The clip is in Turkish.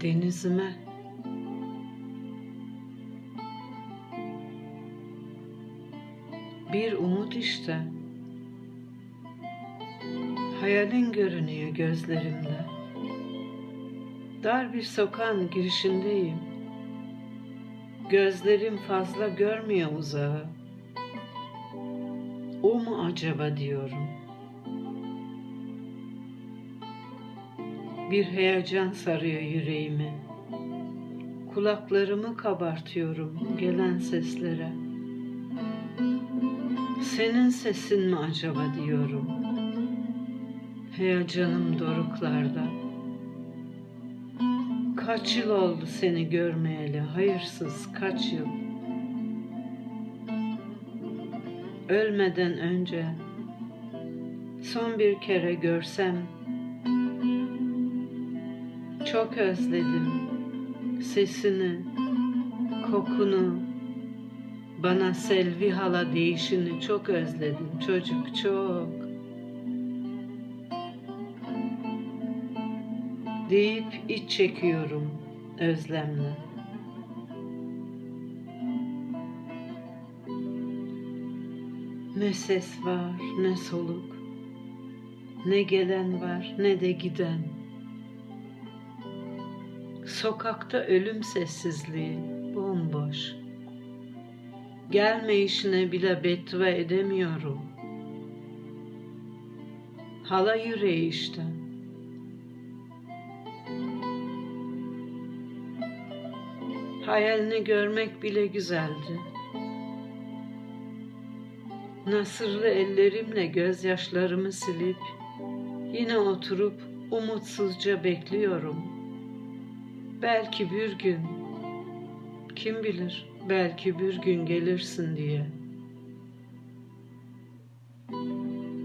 denizime. Bir umut işte. Hayalin görünüyor gözlerimde dar bir sokağın girişindeyim. Gözlerim fazla görmüyor uzağı. O mu acaba diyorum Bir heyecan sarıyor yüreğimi. Kulaklarımı kabartıyorum gelen seslere. Senin sesin mi acaba diyorum. Heyecanım doruklarda. Kaç yıl oldu seni görmeyeli, hayırsız kaç yıl. Ölmeden önce son bir kere görsem çok özledim sesini, kokunu, bana Selvi hala değişini çok özledim çocuk çok. Deyip iç çekiyorum özlemle. Ne ses var, ne soluk, ne gelen var, ne de giden. Sokakta ölüm sessizliği, bomboş. Gelmeyişine bile beddua edemiyorum. Hala yüreği işte. Hayalini görmek bile güzeldi. Nasırlı ellerimle gözyaşlarımı silip yine oturup umutsuzca bekliyorum. Belki bir gün, kim bilir, belki bir gün gelirsin diye.